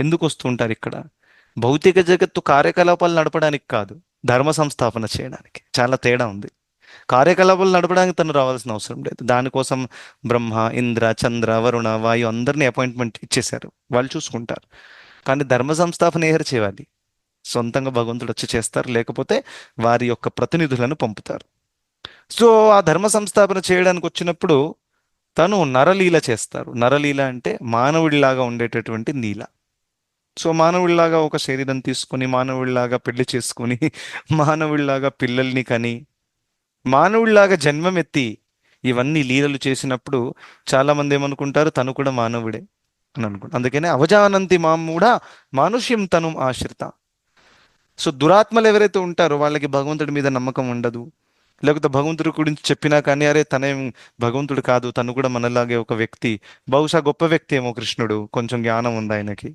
ఎందుకు వస్తూ ఉంటారు ఇక్కడ భౌతిక జగత్తు కార్యకలాపాలు నడపడానికి కాదు ధర్మ సంస్థాపన చేయడానికి. చాలా తేడా ఉంది. కార్యకలాపాలు నడపడానికి తను రావాల్సిన అవసరం లేదు. దానికోసం బ్రహ్మ ఇంద్ర చంద్ర వరుణ వాయు అందరినీ అపాయింట్మెంట్ ఇచ్చేశారు. వాళ్ళు చూసుకుంటారు. కానీ ధర్మ సంస్థాపన ఎవరు చేయాలి? సొంతంగా భగవంతుడు వచ్చి చేస్తారు. లేకపోతే వారి యొక్క ప్రతినిధులను పంపుతారు. సో ఆ ధర్మ సంస్థాపన చేయడానికి వచ్చినప్పుడు తను నరలీల చేస్తారు. నరలీల అంటే మానవుడిలాగా ఉండేటటువంటి నీల. సో మానవుడిలాగా ఒక శరీరం తీసుకొని మానవుడిలాగా పెళ్ళి చేసుకొని మానవుడిలాగా పిల్లల్ని కని మానవుడిలాగా జన్మమెత్తి ఇవన్నీ లీలలు చేసినప్పుడు చాలామంది ఏమనుకుంటారు? తను కూడా మానవుడే అని అనుకుంటారు అందుకనే అవజానంతి మాం కూడా మానుష్యం తను ఆశ్రిత. సో దురాత్మలు ఎవరైతే ఉంటారో వాళ్ళకి భగవంతుడి మీద నమ్మకం ఉండదు. లేకపోతే భగవంతుడి గురించి చెప్పినా కానీ అరే తనేం భగవంతుడు కాదు తను కూడా మనలాగే ఒక వ్యక్తి. బహుశా గొప్ప వ్యక్తి ఏమో కృష్ణుడు. కొంచెం జ్ఞానం ఉంది ఆయనకి.